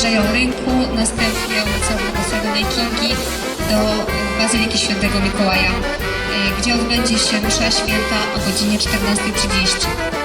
pierzeją rynku, następnie ulicą Błogosławionej Kingi do Bazyliki Świętego Mikołaja, e, gdzie odbędzie się msza święta o godzinie 14.30.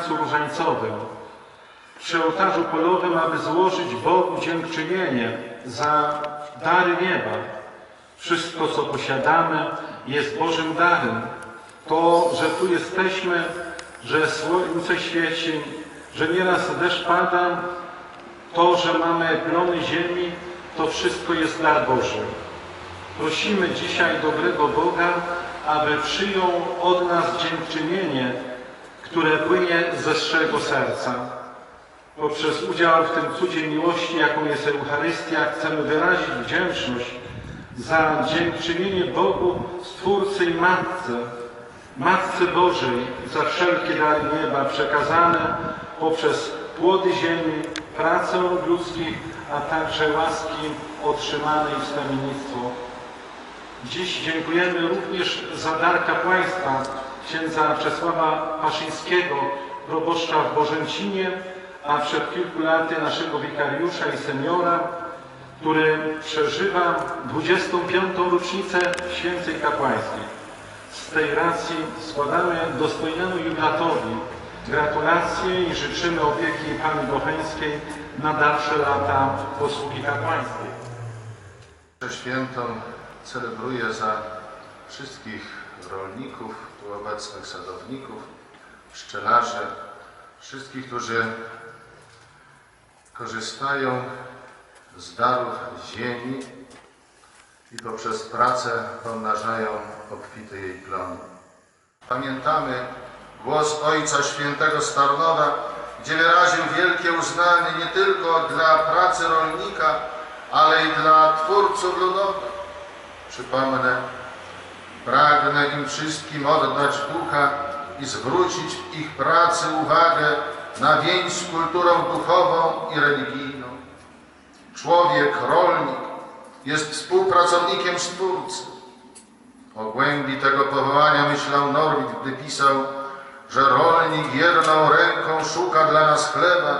Placu Różańcowym przy ołtarzu polowym, aby złożyć Bogu dziękczynienie za dary nieba. Wszystko, co posiadamy, jest Bożym darem. To, że tu jesteśmy, że słońce świeci, że nieraz deszcz pada, to, że mamy plony ziemi, to wszystko jest dar Boży. Prosimy dzisiaj dobrego Boga, aby przyjął od nas dziękczynienie, które płynie ze szczerego serca. Poprzez udział w tym cudzie miłości, jaką jest Eucharystia, chcemy wyrazić wdzięczność za dziękczynienie Bogu, Stwórcy i Matce, Matce Bożej, za wszelkie dary nieba przekazane poprzez płody ziemi, pracę ludzkich, a także łaski otrzymane i wstawiennictwo. Dziś dziękujemy również za dar kapłaństwa księdza Czesława Paszyńskiego, proboszcza w Bożęcinie, a przed kilku laty naszego wikariusza i seniora, który przeżywa 25. rocznicę święcej kapłańskiej. Z tej racji składamy dostojnemu jubilatowi gratulacje i życzymy opieki Pani Bocheńskiej na dalsze lata posługi kapłańskiej. Świętą celebruję za wszystkich rolników, obecnych sadowników, pszczelarzy, wszystkich, którzy korzystają z darów ziemi i poprzez pracę pomnażają obfity jej plon. Pamiętamy głos Ojca Świętego Starnowa, gdzie wyraził wielkie uznanie nie tylko dla pracy rolnika, ale i dla twórców ludowych. Przypomnę, pragnę im wszystkim oddać ducha i zwrócić w ich pracy uwagę na więź z kulturą duchową i religijną. Człowiek, rolnik jest współpracownikiem Stwórcy. O głębi tego powołania myślał Norwid, gdy pisał, że rolnik jedną ręką szuka dla nas chleba,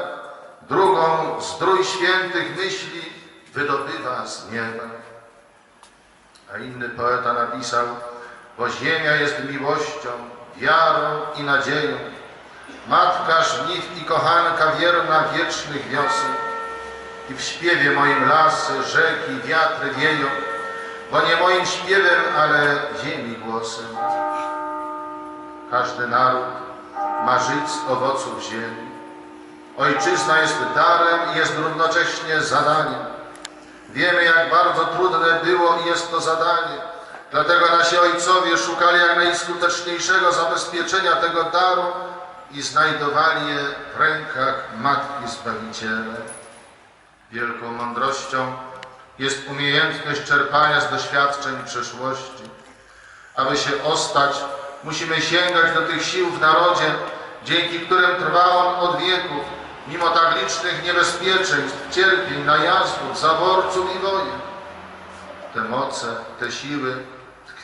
drugą zdrój świętych myśli wydobywa z nieba. A inny poeta napisał, bo ziemia jest miłością, wiarą i nadzieją, matka żniw i kochanka wierna wiecznych wiosen. I w śpiewie moim lasy, rzeki, wiatry wieją, bo nie moim śpiewem, ale ziemi głosem. Każdy naród ma żyć z owoców ziemi. Ojczyzna jest darem i jest równocześnie zadaniem. Wiemy, jak bardzo trudne było i jest to zadanie. Dlatego nasi ojcowie szukali jak najskuteczniejszego zabezpieczenia tego daru i znajdowali je w rękach Matki Zbawiciela. Wielką mądrością jest umiejętność czerpania z doświadczeń przeszłości. Aby się ostać, musimy sięgać do tych sił w narodzie, dzięki którym trwa on od wieków, mimo tak licznych niebezpieczeństw, cierpień, najazdów, zaborców i wojen. Te moce, te siły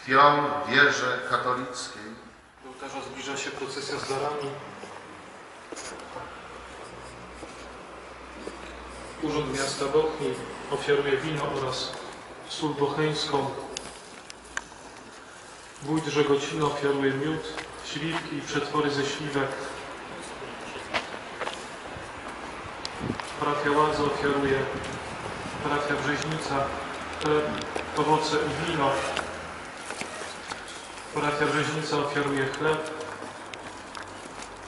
tkwią w wierze katolickiej. Do ołtarza zbliża się procesja z darami. Urząd Miasta Bochni ofiaruje wino oraz sól bocheńską. Wójt Żegocina ofiaruje miód, śliwki i przetwory ze śliwek. Parafia Ładza ofiaruje, parafia Brzeźnica, chleb, owoce i wino. Parafia Brzeźnica ofiaruje chleb,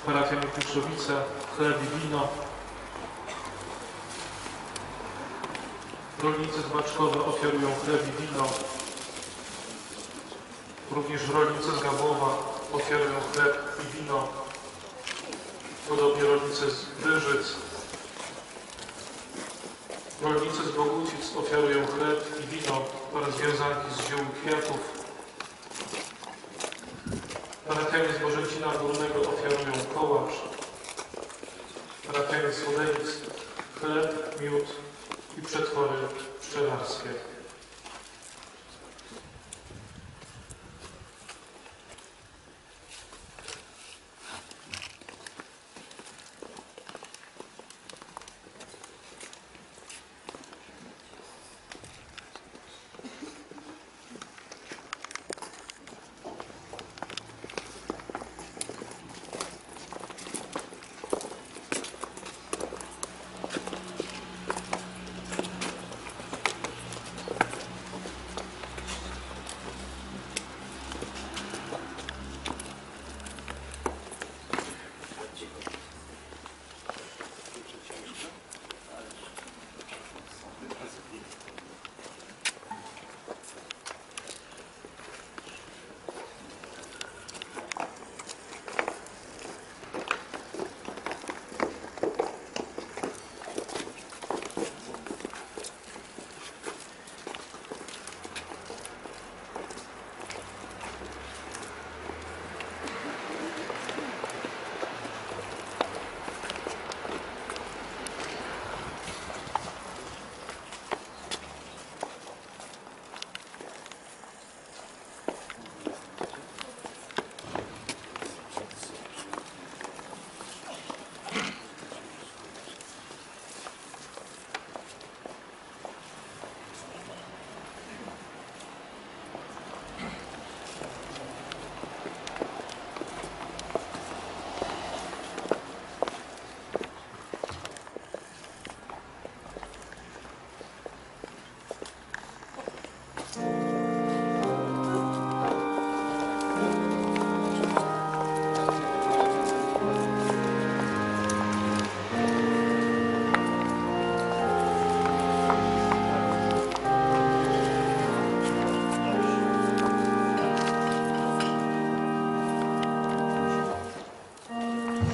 parafia Mikuszowicza chleb i wino. Rolnicy z Baczkowa ofiarują chleb i wino. Również rolnicy z Gabłowa ofiarują chleb i wino. podobnie rolnicy z Brzyżyc. Rolnicy z Bogucic ofiarują chleb i wino oraz wiązanki z ziół kwiatów. Parafianie z Bożęcina Górnego ofiarują kołacz. Parafianie z Chodenic chleb, miód i przetwory pszczelarskie.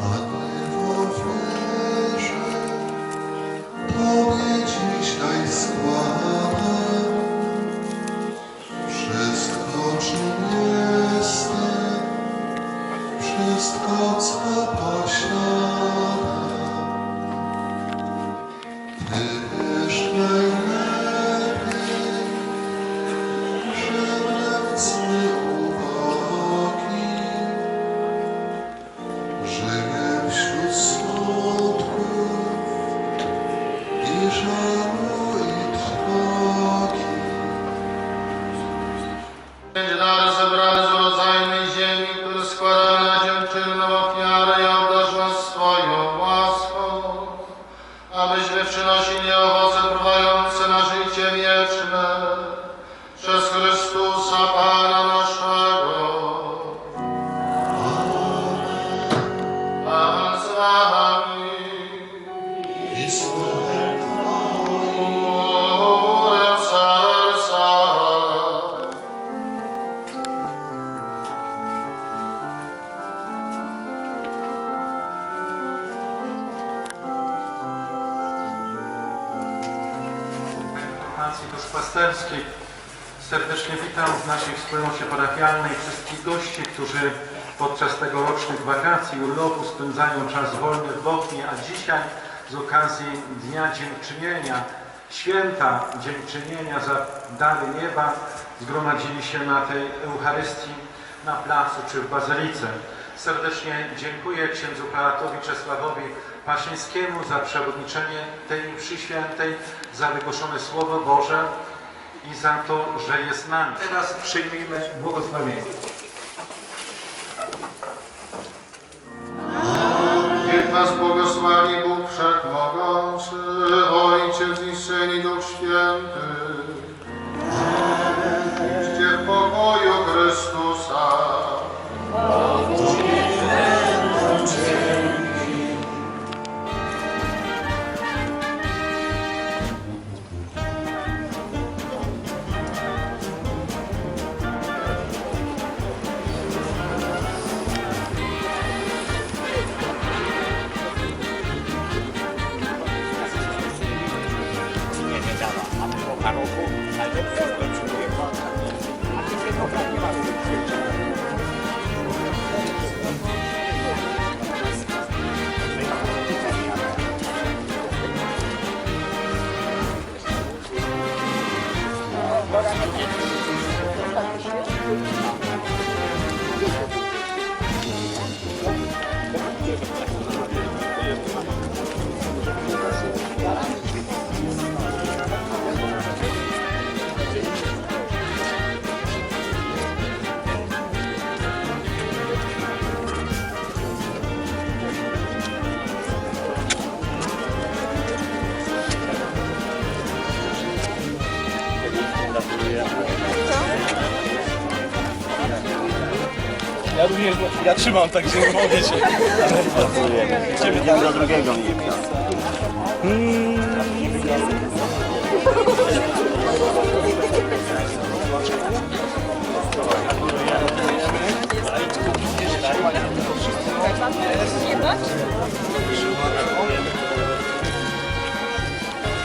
啊。Duszpasterskiej. Serdecznie witam w naszej wspólnocie parafialnej wszystkich gości, którzy podczas tegorocznych wakacji, urlopu spędzają czas wolny w Bochni, a dzisiaj z okazji Dnia Dziękczynienia, święta Dziękczynienia za dary nieba, zgromadzili się na tej Eucharystii na placu czy w Bazylice. Serdecznie dziękuję księdzu prałatowi Czesławowi Paszyńskiemu za przewodniczenie tej mszy świętej, za wygłoszone Słowo Boże i za to, że jest nami. Teraz przyjmijmy błogosławienie. Niech nas błogosławi Bóg Wszechmogący, Ojciec i Syn i Duch Święty. Idźcie w pokoju Chrystusa. Ja ja trzymam, także nie mogę cię. Jeden do drugiego mnie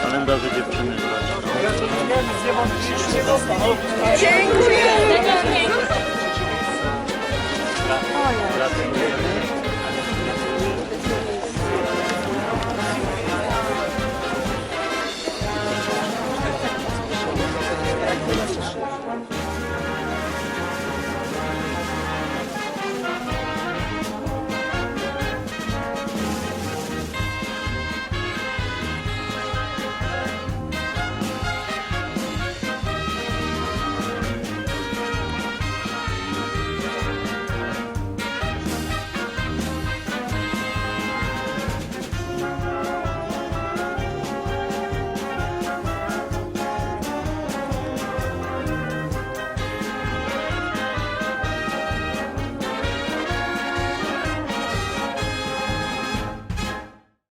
Kalendarze dziewczyny. Dziękuję.